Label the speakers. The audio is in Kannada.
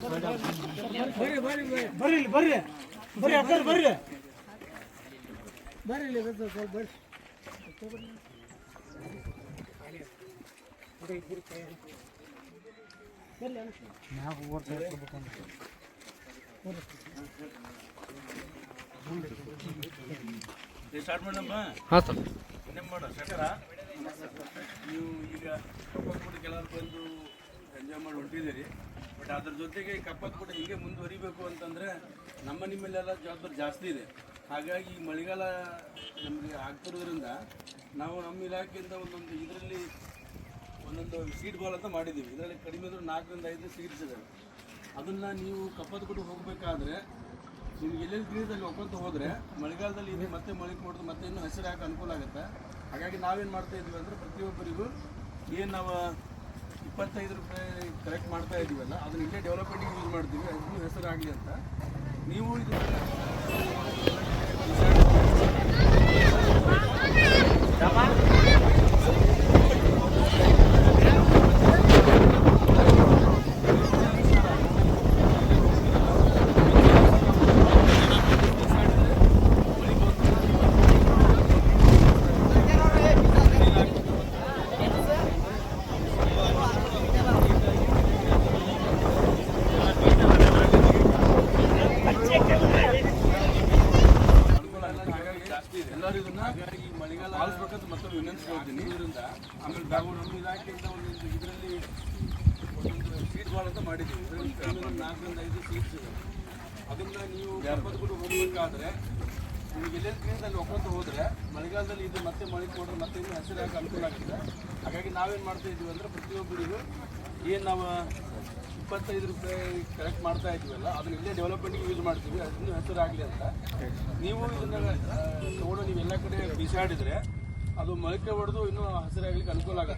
Speaker 1: ಬರ್ರಿ ಬರ್ರಿ ಬರ್ರಿ
Speaker 2: ಬರ್ರಿ ಇಲ್ಲಿ ಬರ್ರಿ. ಬರ್ರಿ ಅಕ್ಕರ್ ಬರ್ರಿ.
Speaker 1: ಬರ್ರಿ ಇಲ್ಲಿ ಬರ್ರಿ ಸ್ವಲ್ಪ ಬರ್ರಿ.
Speaker 3: ಸ್ಟಾರ್ಟ್ ಮಾಡಮ್ಮ
Speaker 4: ಹಾಂ ಸರ್.
Speaker 3: ನಿಮ್ಮ ಮಾಡ ನೀವು ಈಗ ಕೆಲವರು ಬಂದು ಎಂಜಾಯ್ ಮಾಡಿ ಹೊಂಟಿದ್ದೀರಿ. ಬಟ್ ಅದ್ರ ಜೊತೆಗೆ ಕಪ್ಪತ್ ಕೂಡ ಹೀಗೆ ಮುಂದುವರಿಬೇಕು ಅಂತಂದರೆ ನಮ್ಮ ನಿಮ್ಮಲ್ಲೆಲ್ಲ ಜವಾಬ್ದಾರಿ ಜಾಸ್ತಿ ಇದೆ. ಹಾಗಾಗಿ ಈ ಮಳೆಗಾಲ ನಮಗೆ ಆಗ್ತಿರೋದ್ರಿಂದ ನಾವು ನಮ್ಮ ಇಲಾಖೆಯಿಂದ ಒಂದೊಂದು ಇದರಲ್ಲಿ ಒಂದೊಂದು ಸೀಟ್ ಬಾಲ್ ಅಂತ ಮಾಡಿದ್ದೀವಿ. ಇದರಲ್ಲಿ ಕಡಿಮೆ ಅಂದ್ರೆ ನಾಲ್ಕರಿಂದ ಐದು ಸೀಟ್ಸ್ ಇದ್ದಾವೆ ಅದನ್ನು ನೀವು ಕಪ್ಪತ್ ಕೂಡ ಹೋಗಬೇಕಾದ್ರೆ ನಿಮ್ಗೆ ಎಲ್ಲೆಲ್ಲಿ ತಿಳಿದಲ್ಲಿ ಒಪ್ಪಂತ ಹೋದರೆ ಮಳೆಗಾಲದಲ್ಲಿ ಇದು ಮತ್ತೆ ಮಳೆ ಕೊಡೋದು ಮತ್ತೆ ಇನ್ನೂ ಹಸಿರು ಹಾಕಿ ಅನುಕೂಲ ಆಗುತ್ತೆ. ಹಾಗಾಗಿ ನಾವೇನು ಮಾಡ್ತಾ ಇದ್ವಿ ಅಂದರೆ ಪ್ರತಿಯೊಬ್ಬರಿಗೂ ಏನು ನಾವು ಇಪ್ಪತ್ತೈದು ರೂಪಾಯಿ ಕಲೆಕ್ಟ್ ಮಾಡ್ತಾ ಇದ್ದೀವಲ್ಲ ಅದನ್ನ ಇಲ್ಲೇ ಡೆವಲಪ್ಮೆಂಟಿಗೆ ಯೂಸ್ ಮಾಡ್ತೀವಿ ಅದನ್ನು ಹೆಸರಾಗಲಿ ಅಂತ. ನೀವು ಇದು ಅನುಕೂಲ ಆಗುತ್ತೆ. ಹಾಗಾಗಿ ಎಲ್ಲರೂ ಇದನ್ನ ಈ ಮಳೆಗಾಲ ಆಲಿಸ್ಬೇಕಂತ ಮತ್ತೊಂದು ವಿನಂತಿ ಇದರಿಂದ ಆಮೇಲೆ ನಾವು ನಮ್ಮ ಇಲಾಖೆಯಿಂದ ಒಂದು ಇದರಲ್ಲಿ ಒಂದೊಂದು ಸೀಟ್ ಅಂತ ಮಾಡಿದ್ದೀವಿ. ಇದರಲ್ಲಿ ನಾಲ್ಕರಿಂದ ಐದು ಸೀಟ್ಸ್ ಇದೆ ಅದನ್ನ ನೀವು ಕೂಡ ಹೋಗಬೇಕಾದ್ರೆ ನಿಮ್ಗೆ ಎಲ್ಲೆಲ್ಲಿ ಕ್ಲೀನಲ್ಲಿ ಒಕ್ಕಂತ ಹೋದರೆ ಮಳೆಗಾಲದಲ್ಲಿ ಇದು ಮತ್ತೆ ಮಳೆ ಕೊಡ್ರೆ ಮತ್ತೆ ಇನ್ನೂ ಹಸಿರಾಗಿ ಅನುಕೂಲ ಆಗುತ್ತೆ? ಹಾಗಾಗಿ ನಾವೇನು ಮಾಡ್ತಾ ಇದ್ದೀವಿ ಅಂದರೆ ಪ್ರತಿಯೊಬ್ಬರಿಗೂ ಏನು ನಾವು ಇಪ್ಪತ್ತೈದು ರೂಪಾಯಿ ಕಲೆಕ್ಟ್ ಮಾಡ್ತಾ ಇದ್ವಲ್ಲ, ಅದನ್ನ ಇಲ್ಲೇ ಡೆವಲಪ್ಮೆಂಟ್ಗೆ ಯೂಸ್ ಮಾಡ್ತೀವಿ ಅದನ್ನು ಹೆಸರು ಆಗಲಿ ಅಂತ. ನೀವು ಇದನ್ನ ತಗೊಂಡು ನೀವು ಎಲ್ಲ ಕಡೆ ಬಿಸಾಡಿದ್ರೆ ಅದು ಮೊಳಕೆ ಹೊಡೆದು ಇನ್ನೂ ಹಸಿರಾಗ್ಲಿಕ್ಕೆ ಅನುಕೂಲ ಆಗುತ್ತೆ.